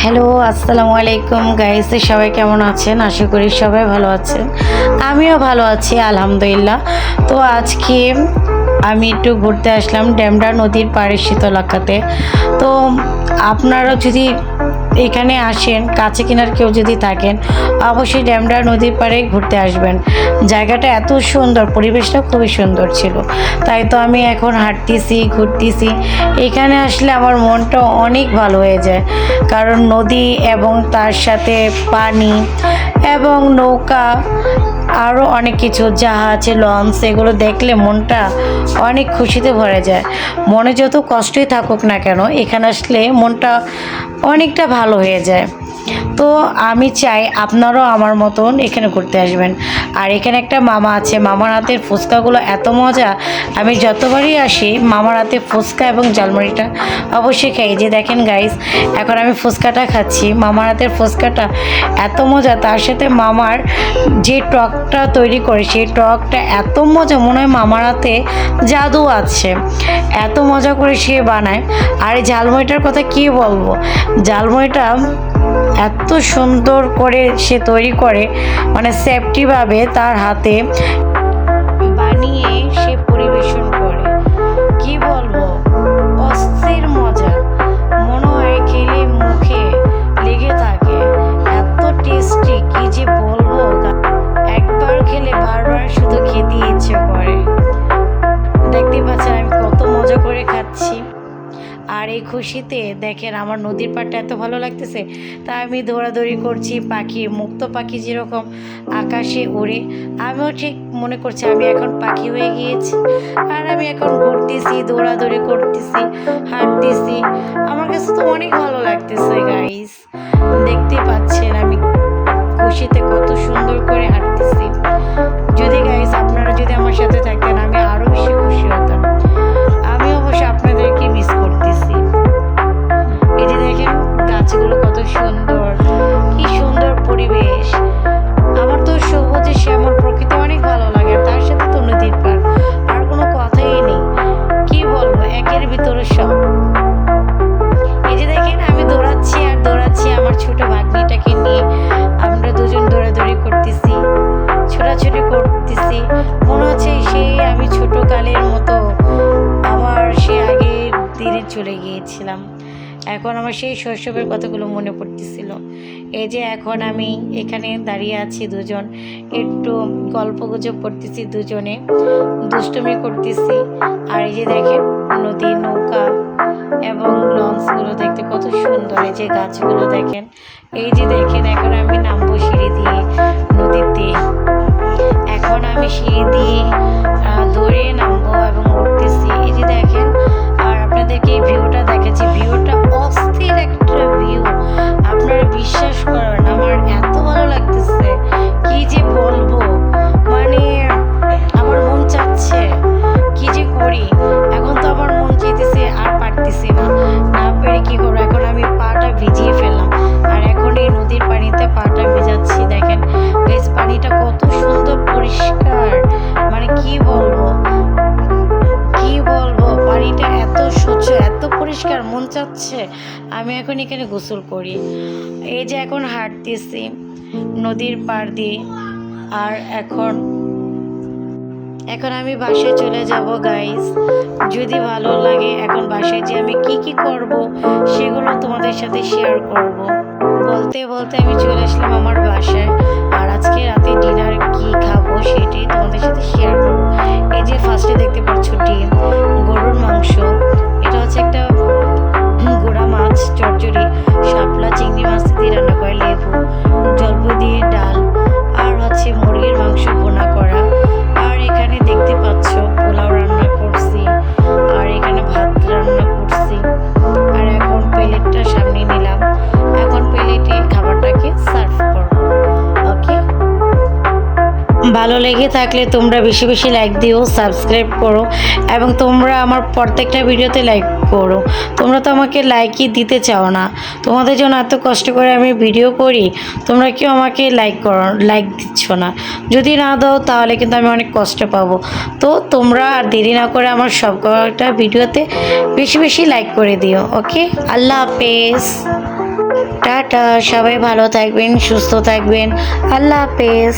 Hello, আসসালামু আলাইকুম guys সবাই কেমন আছেন? আশা করি সবাই ভালো আছেন। আমিও ভালো আছি, আলহামদুলিল্লাহ। তো আজকে আমি একটু ঘুরতে আসলাম ড্যামডা নদীর পাড়ে শীতলাকাতে। তো আপনারা যদি এখানে আসেন, কাছে কিনার কেউ যদি থাকেন, অবশ্যই ড্যামডা নদীর পাড়ে ঘুরতে আসবেন। জায়গাটা এত সুন্দর, পরিবেশটা খুবই সুন্দর ছিল। তাই তো আমি এখন হাঁটতেছি, ঘুরতেছি। এখানে আসলে আমার মনটা অনেক ভালো হয়ে যায়। কারণ নদী এবং তার সাথে পানি এবং নৌকা আরও অনেক কিছু জাহাজ লঞ্চ এগুলো দেখলে মনটা অনেক খুশিতে ভরে যায়। মনে যত কষ্টই থাকুক না কেন, এখানে আসলে মনটা অনেকটা ভালো হয়ে যায়। তো আমি চাই আপনারাও আমার মতন এখানে ঘুরতে আসবেন। আর এখানে একটা মামা আছে, মামার হাতের ফুচকাগুলো এত মজা। আমি যতবারই আসি, মামার হাতে ফুচকা এবং জালমুড়িটা অবশ্যই খাই। যে দেখেন গাইস এখন আমি ফুচকাটা খাচ্ছি, মামার হাতের ফুচকাটা এত মজা। তার সাথে মামার যে টকটা তৈরি করে, সেই টকটা এত মজা, মনে হয় মামার হাতে জাদু আছে। এত মজা করে সে বানায়। আর এই ঝালমুড়িটার কথা কি বলব? ঝালমুড়িটা এত সুন্দর করে সে তৈরি করে মানে সেফটিভাবে তার হাতে বানিয়ে সে পরিবেশন খুশিতে দেখেন আমার নদীর পাড়টা এত ভালো লাগতেছে। তা আমি দৌড়াদৌড়ি করছি, পাখি, মুক্ত পাখি যেরকম আকাশে ওড়ে, আমিও ঠিক মনে করছি আমি এখন পাখি হয়ে গিয়েছি। আর আমি এখন ঘুরতেছি, দৌড়াদৌড়ি করতেছি, হাঁটতেছি। আমার কাছে তো অনেক ভালো লাগতেছে গাইস দেখতে পাচ্ছেন আমি খুশিতে কত সুন্দর করে হাঁটতেছি। চলে গিয়েছিলাম। এখন আমার সেই শৈশবের কথাগুলো মনে পড়তেছিল। এই যে এখন আমি এখানে দাঁড়িয়ে আছি দুজন, একটু গল্প গুজব করতেছি দুজনে, দুষ্টুমি করতেছি, আর এই যে দেখেন নদী, নৌকা এবং লঞ্চগুলো দেখতে কত সুন্দর। এই যে গাছগুলো দেখেন, এই যে দেখেন এখন আমি নামবো সিঁড়ি দিয়ে। পরিষ্কার, মন চাচ্ছে। আমি এখন এখানে গোসল করি। এই যে এখন হাঁটতেছি, নদীর পাড় দিয়ে। আর এখন এখন আমি বাসায় চলে যাব গাইস যদি ভালো লাগে, এখন বাসায় যে আমি কি কি করব, সেগুলো তোমাদের সাথে শেয়ার করব। বলতে বলতে আমি চলে আসলাম আমার বাসায়। আর আজকে রাতে ডিনার কি খাব, সেটাই তোমাদের সাথে শেয়ার করব। এই যে ফার্স্টে দেখতে পাচ্ছ ডিম, গরুর মাংস। ভালো লেগে থাকলে তোমরা বেশি বেশি লাইক দিও সাবস্ক্রাইব করো এবং তোমরা আমার প্রত্যেকটা ভিডিওতে লাইক করো। তোমরা তো আমাকে লাইকই দিতে চাও না। তোমাদের জন্য এত কষ্ট করে আমি ভিডিও করি, তোমরা কেউ আমাকে লাইক করো লাইক দিচ্ছ না। যদি না দাও তাহলে কিন্তু আমি অনেক কষ্ট পাবো। তো তোমরা আর দেরি না করে আমার সব কটা ভিডিওতে বেশি বেশি লাইক করে দিও ওকে আল্লাহ হাফেজ। টাটা, সবাই ভালো থাকবেন, সুস্থ থাকবেন। আল্লাহ হাফেজ।